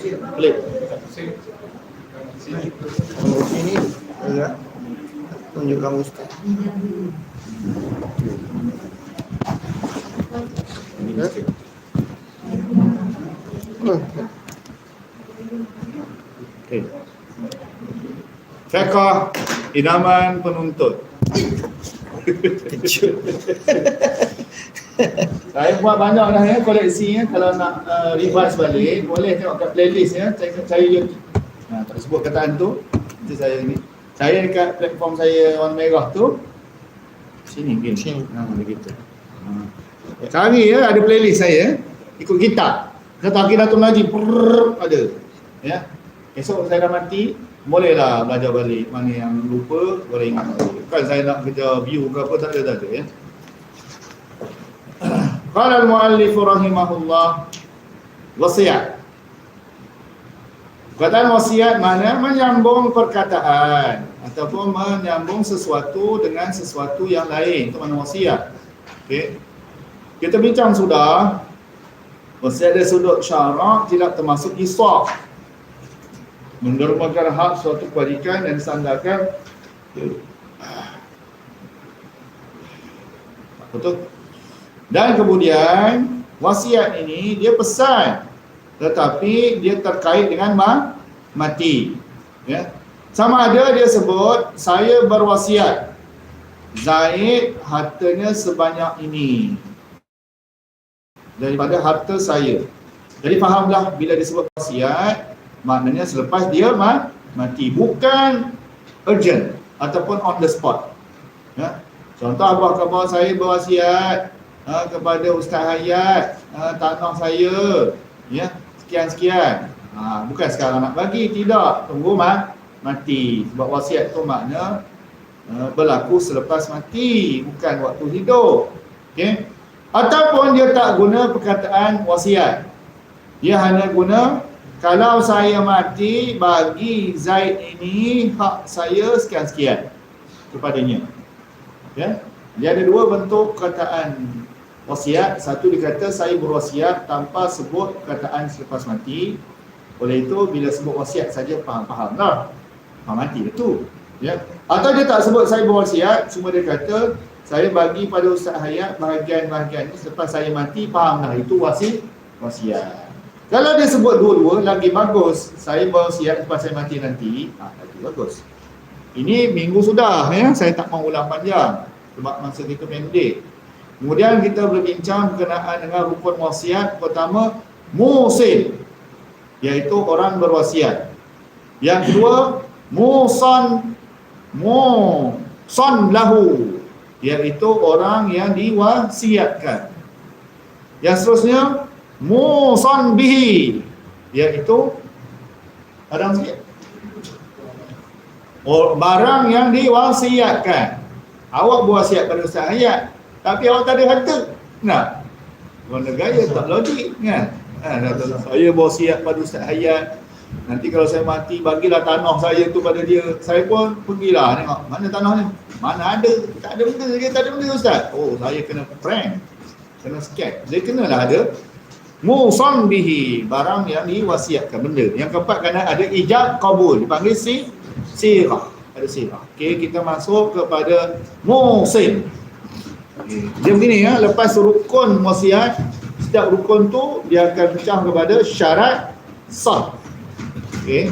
Pelik. Tunggu sini. Ya. Tunjukkan Ustaz. Hmm. Okay. Fiqah idaman penuntut. Saya buat banyak dah ya koleksi ya. Kalau nak uh, revise balik, boleh tengok kat playlist ya. Saya saya YouTube. Ha, tak sebut kataan tu. Itu saya ni. Saya dekat platform saya warna merah tu. Sini mungkin. Sini. Ha, begitu. Ha. Cari ya ada playlist saya ikut kitab. Kata Aqidatul Najib prrrr, ada. Ya. Esok saya dah mati, bolehlah belajar balik mana yang lupa boleh ingat balik. Bukan saya nak kerja view ke apa tak ada tak ada ya. Qala al-muallif rahimahullah wasiat. Perkataan wasiat mana menyambung perkataan ataupun menyambung sesuatu dengan sesuatu yang lain. Itu mana wasiat. Okey. Kita bincang sudah wasiat dari sudut syarak tidak termasuk isaf. Mendermakan hak suatu kebajikan dan disandarkan Betul? Dan kemudian wasiat ini dia pesan tetapi dia terkait dengan ma mati. Ya. Sama ada dia sebut saya berwasiat Zaid hartanya sebanyak ini daripada harta saya. Jadi fahamlah bila disebut wasiat maknanya selepas dia ma mati bukan urgent ataupun on the spot. Ya. Contoh abah khabar saya berwasiat ha, kepada Ustaz Hayat ha, tanah saya ya sekian-sekian. Ha, bukan sekarang nak bagi, tidak. Tunggu ma mati. Sebab wasiat tu makna uh, berlaku selepas mati, bukan waktu hidup. Okey. Ataupun dia tak guna perkataan wasiat. Dia hanya guna kalau saya mati bagi Zaid ini hak saya sekian-sekian kepadanya. Ya. Dia ada dua bentuk perkataan wasiat. Satu dikata saya berwasiat tanpa sebut perkataan selepas mati. Oleh itu bila sebut wasiat saja faham-faham lah. Faham mati betul. Ya. Atau dia tak sebut saya berwasiat, cuma dia kata saya bagi pada Ustaz Hayat bahagian-bahagian ini selepas saya mati, faham lah itu wasiat. wasiat. Kalau dia sebut dua-dua, lagi bagus. Saya berwasiat lepas saya mati nanti, ha, lagi bagus. Ini minggu sudah ya, saya tak mau ulang panjang sebab masa kita pendek. Kemudian kita berbincang berkenaan dengan rukun wasiat pertama musin iaitu orang berwasiat. Yang kedua musan musan lahu iaitu orang yang diwasiatkan. Yang seterusnya musan bihi iaitu barang sikit Oh, barang yang diwasiatkan. Awak berwasiat pada Ustaz Hayat, tapi awak tak ada harta. Nah. Warna gaya tak logik kan? Ha, saya berwasiat pada Ustaz Hayat. Nanti kalau saya mati, bagilah tanah saya tu pada dia. Saya pun pergilah tengok, mana tanah ni? Mana ada? Tak ada benda, dia tak ada benda Ustaz. Oh, saya kena prank. Kena scam. Dia kenalah ada Musam bihi barang yang diwasiatkan benda. Yang keempat kena ada ijab kabul dipanggil si sirah. Ada sirah. Okey, kita masuk kepada musim. Dia begini ya, lepas rukun wasiat, setiap rukun tu dia akan pecah kepada syarat sah. Okey.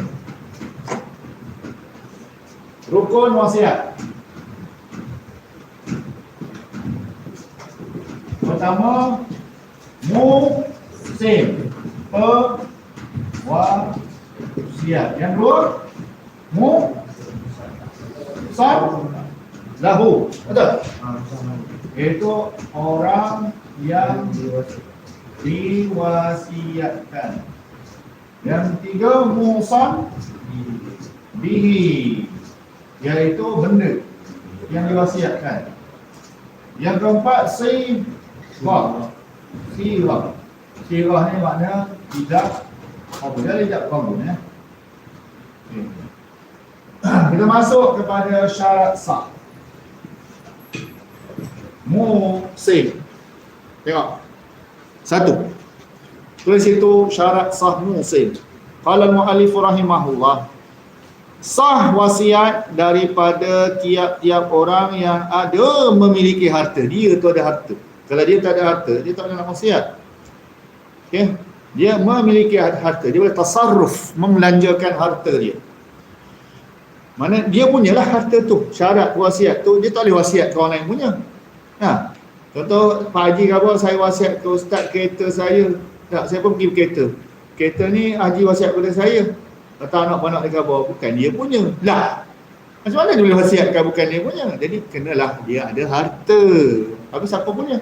Rukun wasiat. Pertama, musim. Per wasiat. Yang kedua, mu sam lahu betul? Itu orang yang diwasiatkan. Yang ketiga musam bihi. Iaitu benda yang diwasiatkan. Yang keempat sirah. Sirah. Sirah ni makna tidak apa dia tidak kabul ya. Kita masuk kepada syarat sah. Musim. Tengok. Satu. Tulis itu syarat sah musim. qala al-muallif rahimahullah sah wasiat daripada tiap-tiap orang yang ada memiliki harta dia tu ada harta kalau dia tak ada harta dia tak boleh nak wasiat okey dia memiliki harta dia boleh tasarruf membelanjakan harta dia mana dia punyalah harta tu syarat wasiat tu dia tak boleh wasiat ke orang lain punya ha. Contoh Pak Haji kata saya wasiat ke ustaz kereta saya. Tak saya pun pergi kereta. Kereta ni Haji wasiat kepada saya. Kata anak-anak dia kata bukan dia punya. Lah. Macam mana dia boleh wasiatkan bukan dia punya? Jadi kenalah dia ada harta. Tapi siapa punya?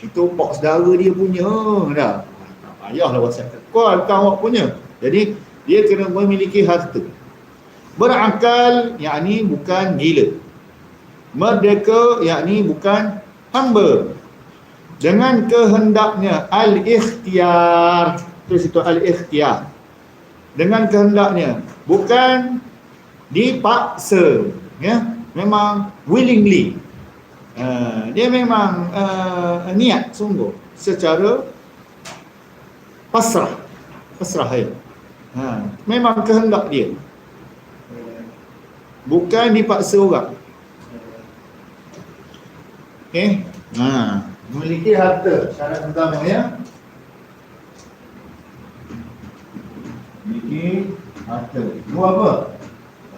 Itu pak saudara dia punya. Dah. Tak payahlah wasiatkan kau bukan awak punya. Jadi dia kena memiliki harta. Berakal yakni bukan gila. Merdeka yakni bukan hamba. Dengan kehendaknya al-ikhtiyar. Terus itu al-ikhtiyar. Dengan kehendaknya. Bukan dipaksa. Ya memang willingly. Uh, dia memang uh, niat sungguh. Secara pasrah. Pasrah ya ha, memang kehendak dia. Bukan dipaksa orang okey. Ha. Memiliki harta. Syarat pertama ya. Memiliki harta. Dua apa?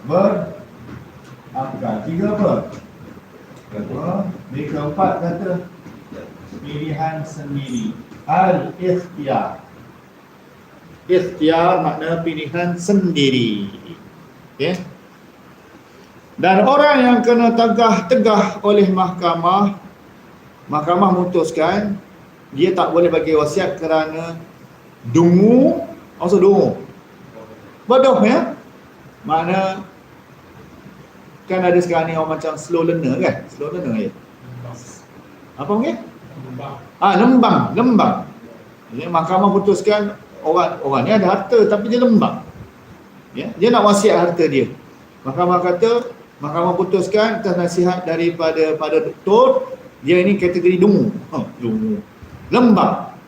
Ber akal tiga apa? Kedua di keempat kata pilihan sendiri. Al ikhtiyar makna pilihan sendiri. Okey. Dan orang yang kena tegah-tegah oleh mahkamah mahkamah memutuskan dia tak boleh bagi wasiat kerana dungu maksud dungu? Bodoh ya? Mana kan ada sekarang ni orang macam slow learner kan? Slow learner ya apa mungkin ah lembang lembang. Ya, mahkamah putuskan orang orang ni ada harta tapi dia lembang. Ya dia nak wasiat harta dia. Mahkamah kata Mahkamah putuskan atas nasihat daripada pada doktor dia ini kategori dungu. Ha, dungu. Lembab.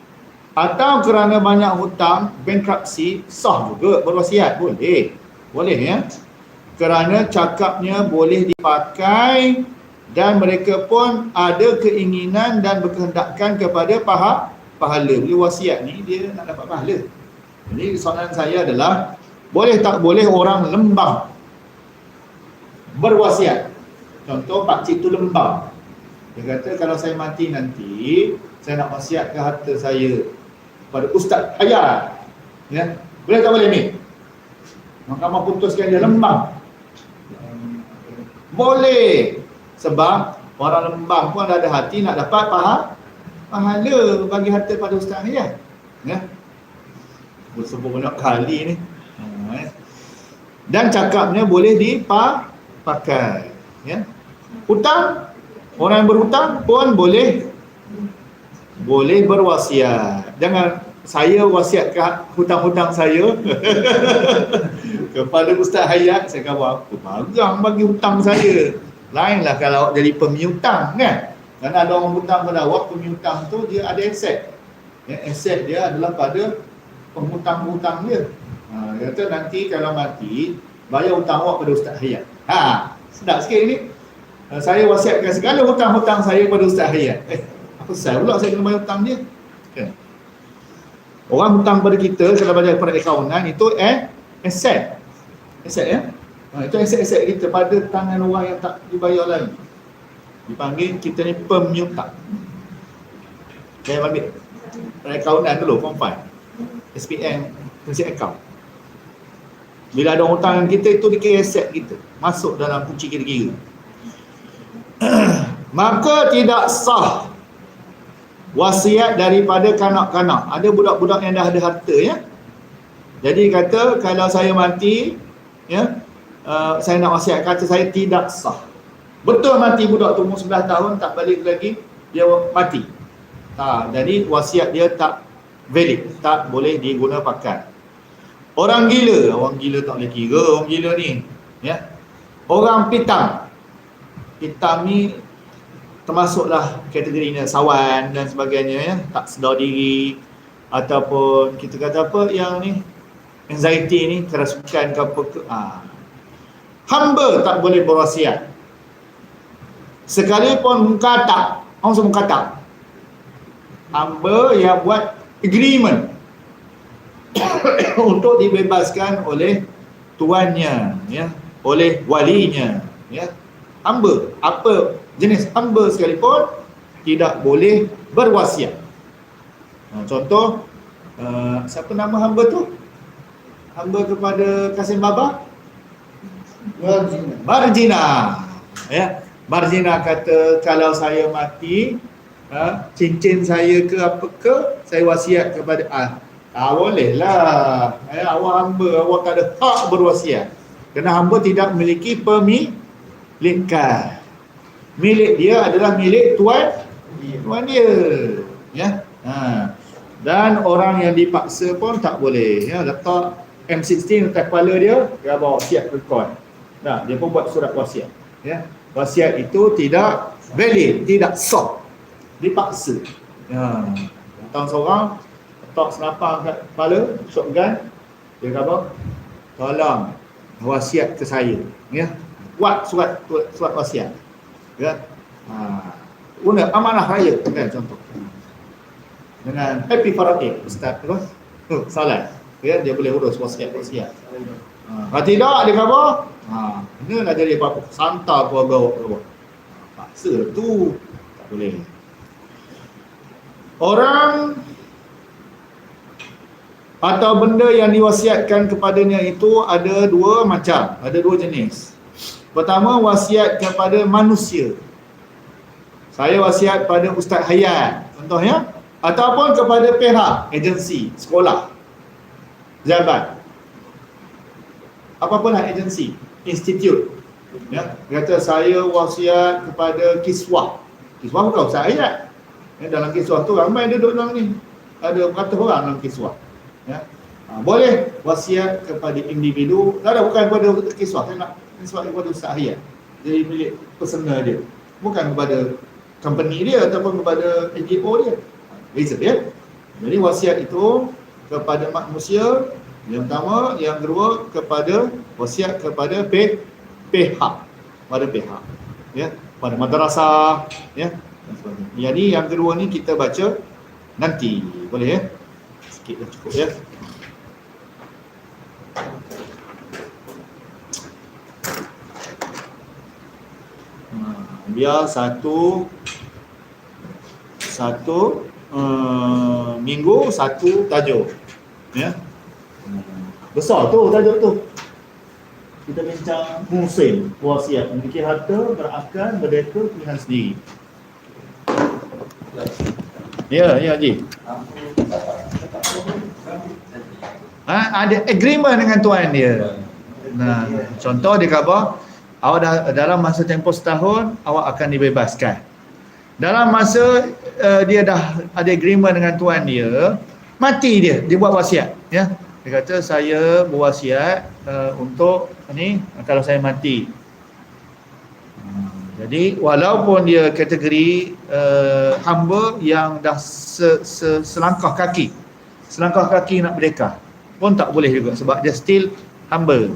Atau kerana banyak hutang, bankruptcy, sah juga berwasiat. Boleh. Boleh ya. Kerana cakapnya boleh dipakai dan mereka pun ada keinginan dan berkehendakkan kepada paha, pahala. Bila wasiat ni dia nak dapat pahala. Jadi soalan saya adalah boleh tak boleh orang lembang berwasiat. Contoh Pak Cik tu lembang. Dia kata kalau saya mati nanti, saya nak wasiat ke harta saya pada Ustaz Hayat. Ya. Boleh tak boleh ni? Mahkamah putuskan dia lembang. Boleh. Sebab orang lembang pun ada hati nak dapat faham pahala bagi harta pada Ustaz Hayat. Ya. Sebut banyak kali ni. Ha, ya. Dan cakapnya boleh dipa pakai ya hutang orang yang berhutang pun boleh boleh berwasiat. Jangan saya wasiat ke hutang-hutang saya. Kepada Ustaz Hayat saya kata apa bagang bagi hutang saya. Lainlah kalau awak jadi pemiutang kan? Dan ada orang hutang pada awak pemiutang tu dia ada aset. Ya, aset dia adalah pada penghutang-hutang dia. Ha, dia kata nanti kalau mati bayar hutang awak pada Ustaz Hayat. Ha, sedap sikit ni. Uh, saya wasiatkan segala hutang-hutang saya pada Ustaz Hayat. Eh, apa saya pula saya kena bayar hutang dia? Okay. Orang hutang pada kita kalau bayar pada akauntan itu eh aset. Aset ya. Ha, itu aset-aset kita pada tangan orang yang tak dibayar lagi. Dipanggil kita ni pemiutang. Saya panggil akauntan dulu, form 5. SPM, fungsi account. Bila ada hutang kita itu dikira aset kita Masuk dalam kunci kira-kira Maka tidak sah Wasiat daripada kanak-kanak Ada budak-budak yang dah ada harta ya Jadi kata kalau saya mati ya uh, Saya nak wasiat kata saya tidak sah Betul mati budak tu umur 11 tahun Tak balik lagi Dia mati ha, Jadi wasiat dia tak valid Tak boleh diguna pakai Orang gila, orang gila tak boleh kira orang gila ni. Ya. Orang pitam. Pitam ni termasuklah kategorinya sawan dan sebagainya ya, tak sedar diri ataupun kita kata apa yang ni anxiety ni kerasukan ke apa ke ha. hamba tak boleh berwasiat. Sekalipun mengkatak orang semua mengkatak hamba yang buat agreement untuk dibebaskan oleh tuannya ya. Oleh walinya ya hamba apa jenis hamba sekalipun tidak boleh berwasiat. Ha, contoh uh, siapa nama hamba tu? Hamba kepada Kasim Baba? Wajib. Marjina. Ya. Marjina kata kalau saya mati ha, cincin saya ke apa ke saya wasiat kepada ah ah boleh lah ya, awak hamba awak tak ada hak berwasiat. Kerana hamba tidak memiliki pemilikan milik dia adalah milik tuan tuan dia. Ya? Ha. dan orang yang dipaksa pun tak boleh. Ya letak M16 atas kepala dia dia bawa wasiat rekod nah dia pun buat surat wasiat. Ya? Wasiat itu tidak valid tidak sah dipaksa. Ya. Datang seorang letak senapang kat kepala shotgun dia kata tolong wasiat ke saya. Ya buat surat surat wasiat. Ya. Ha. Guna amanah raya kan contoh. Dengan happy Faraday ustaz tu tu salat. Ya dia boleh urus wasiat wasiat. Ha. Kalau tidak dia kata ha kena nak jadi apa santa keluarga awak paksa tu tak boleh. Orang atau benda yang diwasiatkan kepadanya itu ada dua macam, ada dua jenis. Pertama wasiat kepada manusia. Saya wasiat pada Ustaz Hayat contohnya ataupun kepada pihak agensi, sekolah, jabat. Apapun lah agensi, institut. Ya, kata saya wasiat kepada kiswah. Kiswah bukan Ustaz Hayat. Ya, dalam kiswah tu ramai duduk dalam ni. Ada beratus orang dalam kiswah. Ya. Ha, boleh wasiat kepada individu, tak ada bukan kepada kiswah, saya nak kiswah kepada Ustaz Hayat. Jadi milik personal dia. Bukan kepada company dia ataupun kepada NGO dia. Beza ya. Jadi wasiat itu kepada manusia yang pertama, yang kedua kepada wasiat kepada pihak pihak pada pihak ya pada madrasah ya. Jadi yang kedua ni kita baca nanti boleh ya sikit dah cukup ya biar satu satu uh, minggu satu tajuk. Ya. Hmm, besar tu tajuk tu. Kita bincang musim wasiat memiliki harta berakal berdeka pilihan sendiri. Ya ya Haji. Ha, ada agreement dengan tuan dia. Nah contoh dia kata awak dah, dalam masa tempoh setahun awak akan dibebaskan. Dalam masa uh, dia dah ada agreement dengan tuan dia mati dia dia buat wasiat ya. Dia kata saya berwasiat uh, untuk ni kalau saya mati. Hmm, jadi walaupun dia kategori uh, hamba yang dah se, se, selangkah kaki selangkah kaki nak merdeka pun tak boleh juga sebab dia still hamba